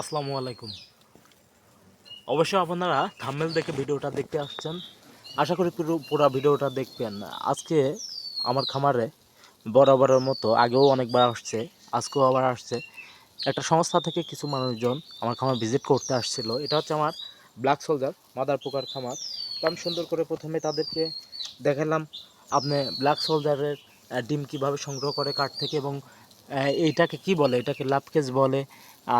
আসসালামু আলাইকুম। অবশ্যই আপনারা থাম্বনেল দেখে ভিডিওটা দেখতে আসছেন। আশা করি পুরো ভিডিওটা দেখবেন। আজকে আমার খামারে বরাবরের মতো আগেও অনেকবার আসছে, আজকেও আবার আসছে। একটা সংস্থা থেকে কিছু মানুষজন আমার খামার ভিজিট করতে আসছিল। এটা হচ্ছে আমার ব্ল্যাক সোলজার মাদার পোকার খামার। তো আমি সুন্দর করে প্রথমে তাদেরকে দেখালাম আপনি ব্ল্যাক সোলজারের ডিম কীভাবে সংগ্রহ করে, কাঠ থেকে এবং এইটাকে কি বলে? এটাকে লাভ কেজ বলে।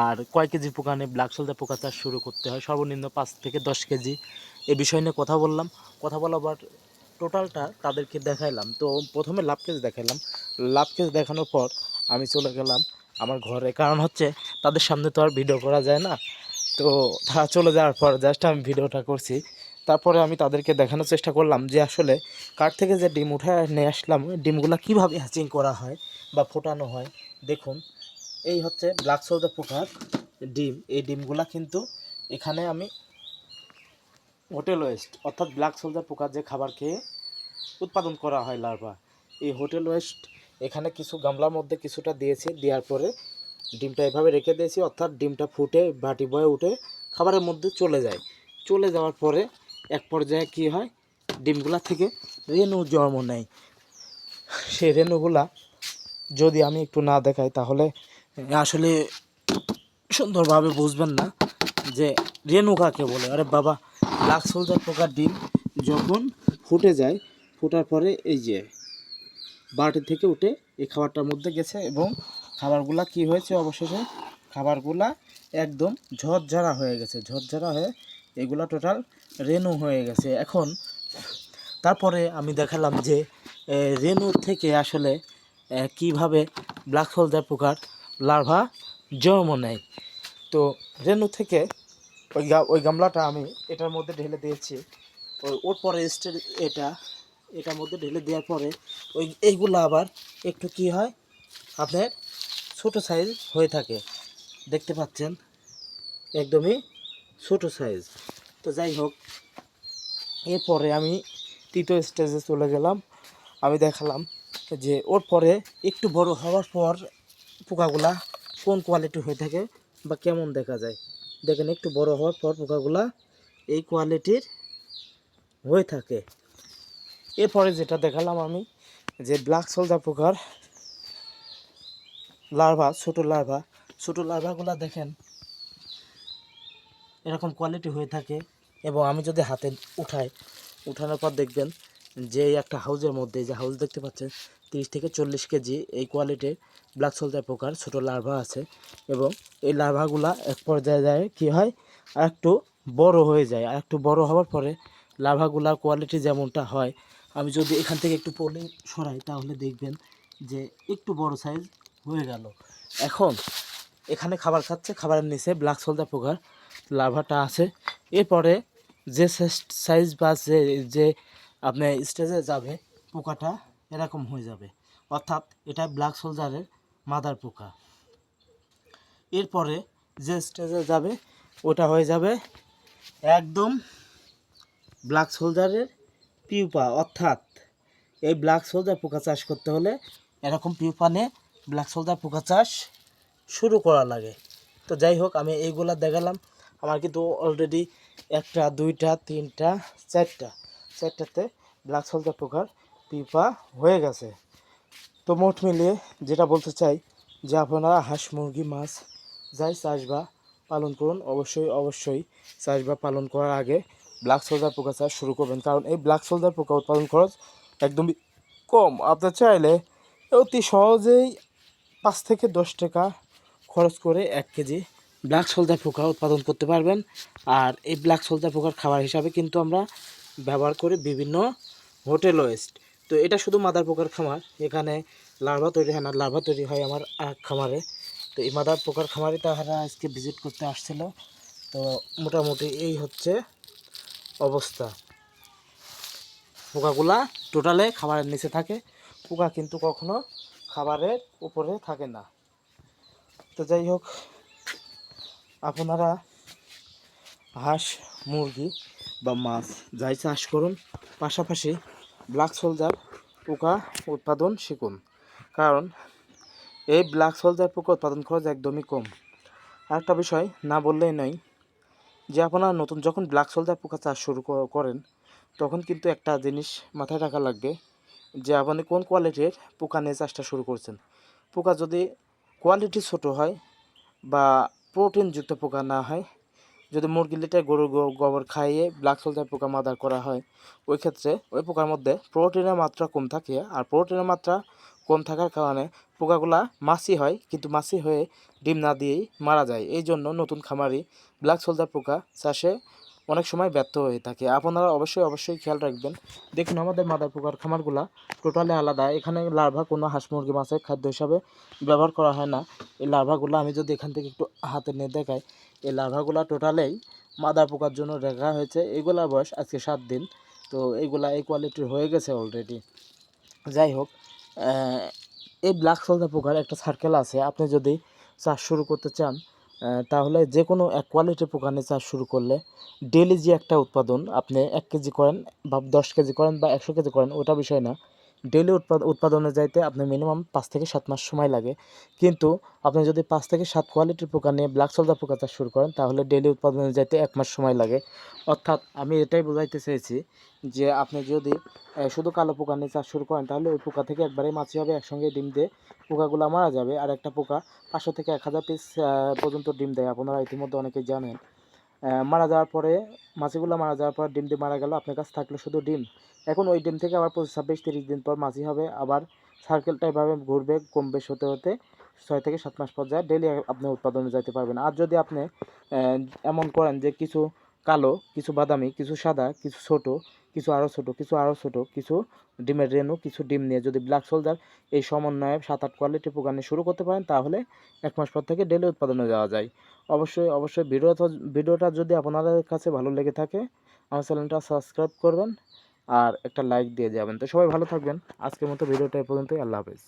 আর কয় কেজি পোকা পোকানে ব্ল্যাক সোলজার পোকা চাষ শুরু করতে হয়? সর্বনিম্ন পাঁচ থেকে দশ কেজি। এ বিষয় নিয়ে কথা বললাম। কথা বলাবার টোটালটা তাদেরকে দেখাইলাম। তো প্রথমে লাভ কেজ দেখাইলাম। লাভ কেজ দেখানোর পর আমি চলে গেলাম আমার ঘরে। কারণ হচ্ছে তাদের সামনে তো আর ভিডিও করা যায় না। তো তারা চলে যাওয়ার পর জাস্ট আমি ভিডিওটা করছি। তারপরে আমি তাদেরকে দেখানোর চেষ্টা করলাম যে আসলে কাঠ থেকে যে ডিম উঠে নিয়ে আসলাম, ডিমগুলো কীভাবে হ্যাচিং করা হয়? বা ফোটানো হয়। দেখুন, এই হচ্ছে ব্ল্যাক সোলজার পোকার ডিম। এই ডিমগুলা কিন্তু এখানে আমি হোটেল ওয়েস্ট অর্থাৎ ব্ল্যাক সোলজার পোকার যে খাবার খেয়ে উৎপাদন করা হয় লার্ভা এই হোটেল ওয়েস্ট এখানে কিছু গামলার মধ্যে কিছুটা দিয়েছি, দেওয়ার পরে ডিমটা এভাবে রেখে দিয়েছি, অর্থাৎ ডিমটা ফুটে বাটি বয়ে উঠে খাবারের মধ্যে চলে যায়। চলে যাওয়ার পরে এক পর্যায়ে কী হয়? ডিমগুলা থেকে রেণু জন্ম নেয়। সেই রেণুগুলা যদি আমি একটু না দেখাই তাহলে আসলে সুন্দরভাবে বুঝবেন না যে রেণু কাকে বলে। আরে বাবা ব্ল্যাক সোলজার পোকার ডিম যখন ফুটে যায়, ফোটার পরে এই যে বাটি থেকে উঠে এই খাবারটার মধ্যে গেছে এবং খাবারগুলা কি হয়েছে অবশেষে? খাবারগুলা একদম ঝরঝরা হয়ে গেছে, ঝরঝরা হয়ে এগুলা টোটাল রেনু হয়ে গেছে। এখন তারপরে আমি দেখালাম যে রেণু থেকে আসলে কীভাবে ব্ল্যাক হোলজার পোকার লার্ভা জন্ম নেয়? তো রেণু থেকে ওই ওই গামলাটা আমি এটার মধ্যে ঢেলে দিয়েছি। ওই ওর পরে স্টেজ এটা, এটার মধ্যে ঢেলে দেওয়ার পরে ওই এইগুলো আবার একটু কি হয়, আপনার ছোট সাইজ হয়ে থাকে। দেখতে পাচ্ছেন? একদমই ছোট সাইজ তো যাই হোক, এরপরে আমি তৃতীয় স্টেজে চলে গেলাম। আমি দেখালাম যে ওর পরে একটু বড় হওয়ার পর পোকাগুলা কোন কোয়ালিটি হয়ে থাকে বা কেমন দেখা যায়? দেখেন, একটু বড় হওয়ার পর পোকাগুলা এই কোয়ালিটির হয়ে থাকে। এরপরে যেটা দেখালাম আমি, যে ব্ল্যাক সোলজার পোকার লার্ভা ছোট লার্ভা ছোট লার্ভাগুলা দেখেন, এরকম কোয়ালিটি হয়ে থাকে। এবং আমি যদি হাতে উঠাই, উঠানোর পর দেখবেন যে একটা হাউজের মধ্যে, যে হাউজ দেখতে পাচ্ছেন, তিরিশ থেকে চল্লিশ কেজি এই কোয়ালিটির ব্ল্যাক সোলজার পোকার ছোট লার্ভা আছে এবং এই লার্ভাগুলা এক পর্যায়ে যায় কী হয়? আর একটু বড় হয়ে যায়। আর একটু বড় হওয়ার পরে লার্ভাগুলার কোয়ালিটি যেমনটা হয়, আমি যদি এখান থেকে একটু পলি সরাই, তাহলে দেখবেন যে একটু বড় সাইজ হয়ে গেল। এখন এখানে খাবার খাচ্ছে, খাবারের নিচে ব্ল্যাক সোলজার পোকার লার্ভাটা আছে। এরপরে যে সাইজ বা যে যে আপনার স্টেজে যাবে, পোকাটা এরকম হয়ে যাবে। অর্থাৎ এটা ব্ল্যাক সোলজারের মাদার পোকা। এরপরে যে স্টেজে যাবে, ওটা হয়ে যাবে একদম ব্ল্যাক সোলজারের পিউপা অর্থাৎ এই ব্ল্যাক সোলজার পোকা চাষ করতে হলে এরকম পিউপা নিয়ে ব্ল্যাক সোলজার পোকা চাষ শুরু করা লাগে। তো যাই হোক, আমি এইগুলা দেখালাম। আমার কিন্তু অলরেডি একটা, দুইটা, তিনটা, চারটা। চারটাতে ব্ল্যাক সোলজার পোকার পিপা হয়ে গেছে। তো মোট মিলিয়ে যেটা বলতে চাই যে আপনারা হাঁস, মুরগি, মাছ যাই চাষ বা পালন করুন, অবশ্যই অবশ্যই চাষ বা পালন করার আগে ব্ল্যাক সোলজার পোকা চাষ শুরু করবেন। কারণ এই ব্ল্যাক সোলজার পোকা উৎপাদন খরচ একদমই কম। আপনার চাইলে অতি সহজেই পাঁচ থেকে দশ টাকা খরচ করে এক কেজি ব্ল্যাক সোলজার পোকা উৎপাদন করতে পারবেন। আর এই ব্ল্যাক সোলজার পোকার খাবার হিসাবে কিন্তু আমরা ব্যবহার করে বিভিন্ন হোটেল ওয়েস্ট তো এটা শুধু মাদার পোকার খামার, এখানে লার্ভা তৈরি হয় না, লার্ভা তৈরি হয় আমার খামারে। তো এই মাদার পোকার খামারে তারা আজকে ভিজিট করতে আসছিল। তো মোটামুটি এই হচ্ছে অবস্থা। পোকাগুলা টোটালে খাবারের নিচে থাকে, পোকা কিন্তু কখনো খাবারের উপরে থাকে না। তো যাই হোক, আপনারা হাঁস, মুরগি বা মাছ যাই চাষ করুন, পাশাপাশি ব্ল্যাক সোলজার পোকা উৎপাদন শিখুন, কারণ এই ব্ল্যাক সোলজার পোকা উৎপাদন খরচ একদমই কম। আরেকটা বিষয় না বললেই নয় যে আপনারা নতুন যখন ব্ল্যাক সোলজার পোকা চাষ শুরু করেন, তখন কিন্তু একটা জিনিস মাথায় রাখা লাগবে যে আপনি কোন কোয়ালিটির পোকা নিয়ে চাষটা শুরু করছেন। পোকা যদি কোয়ালিটি ছোট হয় বা প্রোটিনযুক্ত পোকা না হয় যদি মুরগি লিটার গরুর গোবর খাইয়ে ব্ল্যাক সোলজার পোকা মাদার করা হয়, ওই ক্ষেত্রে ওই পোকার মধ্যে প্রোটিনের মাত্রা কম থাকে আর প্রোটিনের মাত্রা কম থাকার কারণে পোকাগুলা মাছি হয়, কিন্তু মাছি হয়ে ডিম না দিয়েই মারা যায়। এই জন্য নতুন খামারি ব্ল্যাক সোলজার পোকা চাষে অনেক সময় ব্যর্থ হয়ে থাকে। আপনারা অবশ্যই অবশ্যই খেয়াল রাখবেন। দেখুন, আমাদের মাদার পোকার খামারগুলা টোটালি আলাদা। এখানে লার্ভা কোনো হাঁস মুরগি মাছের খাদ্য হিসাবে ব্যবহার করা হয় না। এই লার্ভাগুলো আমি যদি এখান থেকে একটু হাতে নিয়ে দেখাই এই লার্ভাগুলো টোটালেই মাদার পোকার জন্য রাখা হয়েছে। এগুলার বয়স আজকে সাত দিন, তো এইগুলা এই কোয়ালিটির হয়ে গেছে অলরেডি যাই হোক এই ব্ল্যাক সোলজার পোকার একটা সার্কেল আছে। আপনি যদি চাষ শুরু করতে চান তাহলে যে কোনো এক কোয়ালিটির পোকা নিয়ে চাষ শুরু করলে ডেলি যে একটা উৎপাদন আপনি এক কেজি করেন বা দশ কেজি করেন বা একশো কেজি করেন, ওটা বিষয় না। ডেলি উৎপাদনে যাইতে আপনার মিনিমাম পাঁচ থেকে সাত মাস সময় লাগে। কিন্তু আপনি যদি পাঁচ থেকে সাত কোয়ালিটির পোকা নিয়ে ব্ল্যাক সোলজার পোকা চাষ শুরু করেন, তাহলে ডেলি উৎপাদনে যাইতে এক মাস সময় লাগে। অর্থাৎ আমি এটাই বোঝাইতে চেয়েছি যে আপনি যদি শুধু কালো পোকা নিয়ে চাষ শুরু করেন, তাহলে ওই পোকা থেকে একবারেই মাছি হবে, একসঙ্গে ডিম দিয়ে পোকাগুলো মারা যাবে। আর একটা পোকা পাঁচশো থেকে এক হাজার পিস পর্যন্ত ডিম দেয়। আপনারা ইতিমধ্যে অনেকেই জানেন। মারা যাওয়ার পরে মাছিগুলো মারা যাওয়ার পর ডিম দিয়ে মারা গেল। আপনার কাছে থাকল শুধু ডিম। এখন ওই ডিম থেকে আবার পঁচিশ, ছাব্বিশ, তিরিশ দিন পর মাছি হবে। আবার সার্কেলটা এভাবে ঘুরবে কম বেশ হতে হতে ছয় থেকে সাত মাস পর্যায়ে ডেলি আপনি উৎপাদনে যাইতে পারবেন। আর যদি আপনি এমন করেন যে কিছু কালো, কিছু বাদামি, কিছু সাদা, কিছু ছোট, কিছু আরও ছোট, কিছু আরও ছোট, কিছু ডিমের রেণু, কিছু ডিম নিয়ে যদি ব্ল্যাক সোলজার এই সমন্বয়ে সাত আট কোয়ালিটি পোকা শুরু করতে পারেন, তাহলে এক মাস পর থেকে ডেলি উৎপাদনে যাওয়া যায়। অবশ্যই অবশ্যই ভিডিওটা ভিডিওটা যদি আপনাদের কাছে ভালো লেগে থাকে, আমার চ্যানেলটা সাবস্ক্রাইব করবেন আর একটা লাইক দিয়ে যাবেন। তো সবাই ভালো থাকবেন। আজকের মতো ভিডিওটা এ পর্যন্তই। আল্লাহ হাফেজ।